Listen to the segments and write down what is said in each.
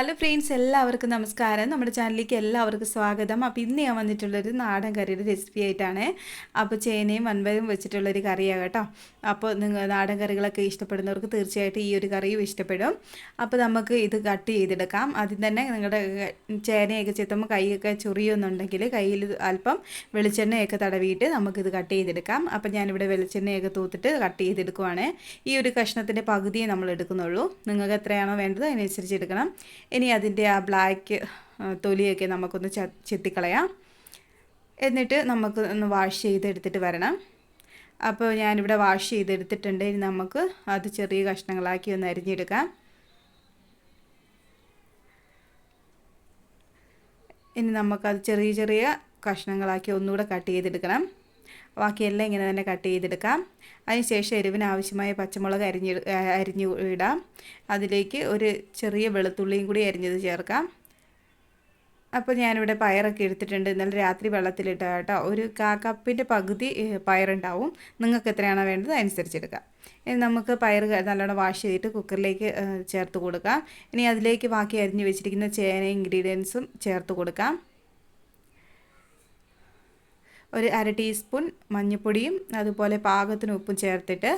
Hello friends എല്ലാവർക്കും നമസ്കാരം. നമ്മുടെ ചാനലിലേക്ക് എല്ലാവർക്കും സ്വാഗതം. അപ്പോൾ ഇന്ന് ഞാൻ വന്നിട്ടുള്ളൊരു നാടൻ കറിയുടെ റെസിപ്പി ആയിട്ടാണ്. അപ്പോൾ ചേനയും വൻപരും വെച്ചിട്ടുള്ളൊരു കറിയാണ് കേട്ടോ. അപ്പോൾ നിങ്ങൾ നാടൻ കറികളൊക്കെ ഇഷ്ടപ്പെടുന്നവർക്ക് തീർച്ചയായിട്ടും ഈ ഒരു കറിയും ഇഷ്ടപ്പെടും. അപ്പോൾ നമുക്ക് ഇത് കട്ട് ചെയ്തെടുക്കാം. ആദ്യം തന്നെ നിങ്ങളുടെ ചേനയൊക്കെ ചെത്തുമ്പോൾ കൈയൊക്കെ ചൊറിയുന്നുണ്ടെങ്കിൽ കയ്യിൽ അല്പം വെളിച്ചെണ്ണയൊക്കെ തടവിയിട്ട് നമുക്കിത് കട്ട് ചെയ്തെടുക്കാം. അപ്പോൾ ഞാനിവിടെ വെളിച്ചെണ്ണയൊക്കെ തൂത്തിട്ട് കട്ട് ചെയ്തെടുക്കുവാണ്. ഈ ഒരു കഷ്ണത്തിന്റെ പകുതിയെ നമ്മൾ എടുക്കുന്നുള്ളൂ നിങ്ങൾക്ക് എത്രയാണോ വേണ്ടത് അതിനനുസരിച്ച് എടുക്കണം. ഇനി അതിന്റെ ആ ബ്ലാക്ക് തൊലിയൊക്കെ നമുക്കൊന്ന് ചെത്തിക്കളയാം. എന്നിട്ട് നമുക്ക് ഒന്ന് വാഷ് ചെയ്തെടുത്തിട്ട് വരണം. അപ്പോൾ ഞാനിവിടെ വാഷ് ചെയ്തെടുത്തിട്ടുണ്ട്. ഇനി നമുക്ക് അത് ചെറിയ കഷ്ണങ്ങളാക്കി ഒന്ന് അരിഞ്ഞെടുക്കാം. ഇനി നമുക്കത് ചെറിയ ചെറിയ കഷ്ണങ്ങളാക്കി ഒന്നുകൂടെ കട്ട് ചെയ്തെടുക്കണം. ബാക്കിയെല്ലാം ഇങ്ങനെ തന്നെ കട്ട് ചെയ്തെടുക്കാം. അതിനുശേഷം എരിവിന് ആവശ്യമായ പച്ചമുളക് അരിഞ്ഞ് അരിഞ്ഞ് ഇടാം. അതിലേക്ക് ഒരു ചെറിയ വെളുത്തുള്ളിയും കൂടി അരിഞ്ഞത് ചേർക്കാം. അപ്പോൾ ഞാനിവിടെ പയറൊക്കെ എടുത്തിട്ടുണ്ട്. ഇന്നലെ രാത്രി വെള്ളത്തിലിട്ട കേട്ടോ. ഒരു കാ കപ്പിന്റെ പകുതി പയറുണ്ടാവും. നിങ്ങൾക്ക് എത്രയാണോ വേണ്ടത് അനുസരിച്ചെടുക്കാം ഇനി നമുക്ക് പയർ നല്ലോണം വാഷ് ചെയ്തിട്ട് കുക്കറിലേക്ക് ചേർത്ത് കൊടുക്കാം. ഇനി അതിലേക്ക് ബാക്കി അരിഞ്ഞ് വെച്ചിരിക്കുന്ന ചേന ഇൻഗ്രീഡിയൻസും ചേർത്ത് കൊടുക്കാം. ഒരു അര ടീസ്പൂൺ മഞ്ഞൾപ്പൊടിയും അതുപോലെ പാകത്തിന് ഉപ്പും ചേർത്തിട്ട്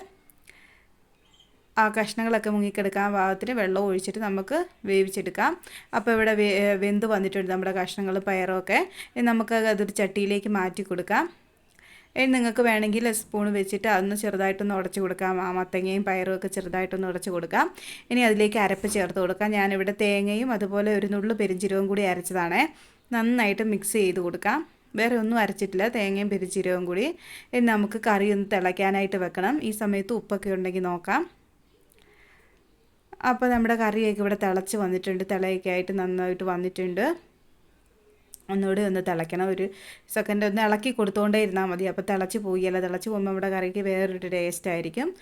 ആ കഷ്ണങ്ങളൊക്കെ മുങ്ങിക്കെടുക്കാൻ പാകത്തിന് വെള്ളം ഒഴിച്ചിട്ട് നമുക്ക് വേവിച്ചെടുക്കാം. അപ്പോൾ ഇവിടെ വെന്ത് വന്നിട്ടുണ്ട് നമ്മുടെ കഷ്ണങ്ങൾ പയറൊക്കെ. നമുക്ക് അതൊരു ചട്ടിയിലേക്ക് മാറ്റി കൊടുക്കാം. ഇനി നിങ്ങൾക്ക് വേണമെങ്കിൽ സ്പൂൺ വെച്ചിട്ട് അതൊന്ന് ചെറുതായിട്ടൊന്ന് ഉടച്ചു കൊടുക്കാം. ആ മത്തങ്ങയും പയറും ഒക്കെ ചെറുതായിട്ടൊന്ന് ഉടച്ചു കൊടുക്കാം. ഇനി അതിലേക്ക് അരപ്പ് ചേർത്ത് കൊടുക്കാം. ഞാനിവിടെ തേങ്ങയും അതുപോലെ ഒരു നുള്ളു പെരിഞ്ചീരവും കൂടി അരച്ചതാണ്. നന്നായിട്ട് മിക്സ് ചെയ്ത് കൊടുക്കാം. വേറെ ഒന്നും അരച്ചിട്ടില്ല തേങ്ങയും പെരിച്ചീരവും കൂടി. ഇനി നമുക്ക് കറി ഒന്ന് തിളയ്ക്കാനായിട്ട് വെക്കണം. ഈ സമയത്ത് ഉപ്പൊക്കെ ഉണ്ടെങ്കിൽ നോക്കാം. അപ്പോൾ നമ്മുടെ കറിയൊക്കെ ഇവിടെ തിളച്ച് വന്നിട്ടുണ്ട്. തിളയൊക്കെ ആയിട്ട് നന്നായിട്ട് വന്നിട്ടുണ്ട്. ഒന്നുകൂടി ഒന്ന് തിളയ്ക്കണം. ഒരു സെക്കൻഡ് ഒന്ന് ഇളക്കി കൊടുത്തുകൊണ്ടേ ഇരുന്നാൽ മതി. അപ്പോൾ തിളച്ച് പോയില്ല തിളച്ച് പോകുമ്പോൾ നമ്മുടെ കറിക്ക് വേറൊരു ടേസ്റ്റ് ആയിരിക്കും.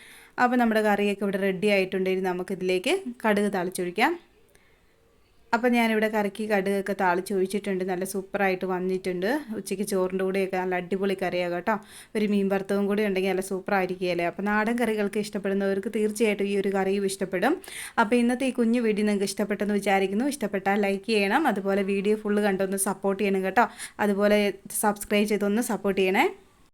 അപ്പോൾ നമ്മുടെ കറിയൊക്കെ ഇവിടെ റെഡി ആയിട്ടുണ്ടെങ്കിൽ നമുക്കിതിലേക്ക് കടുക് തളിച്ചൊഴിക്കാം. അപ്പോൾ ഞാനിവിടെ കറിക്ക് കടുകൊക്കെ താളിച്ച് ഒഴിച്ചിട്ടുണ്ട് നല്ല സൂപ്പറായിട്ട് വന്നിട്ടുണ്ട്. ഉച്ചയ്ക്ക് ചോറിന്റെ കൂടെയൊക്കെ നല്ല അടിപൊളി കറിയാണ് കേട്ടോ. ഒരു മീൻ വറുത്തവും കൂടി ഉണ്ടെങ്കിൽ നല്ല സൂപ്പറായിരിക്കുകയല്ലേ? അപ്പോൾ നാടൻ കറികൾക്ക് ഇഷ്ടപ്പെടുന്നവർക്ക് തീർച്ചയായിട്ടും ഈ ഒരു കറിയും ഇഷ്ടപ്പെടും. അപ്പോൾ ഇന്നത്തെ ഈ കുഞ്ഞു വീഡിയോ നിങ്ങൾക്ക് ഇഷ്ടപ്പെട്ടെന്ന് വിചാരിക്കുന്നു. ഇഷ്ടപ്പെട്ടാൽ ലൈക്ക് ചെയ്യണം. അതുപോലെ വീഡിയോ ഫുള്ള് കണ്ടൊന്ന് സപ്പോർട്ട് ചെയ്യണം കേട്ടോ. അതുപോലെ സബ്സ്ക്രൈബ് ചെയ്തൊന്ന് സപ്പോർട്ട് ചെയ്യണേ.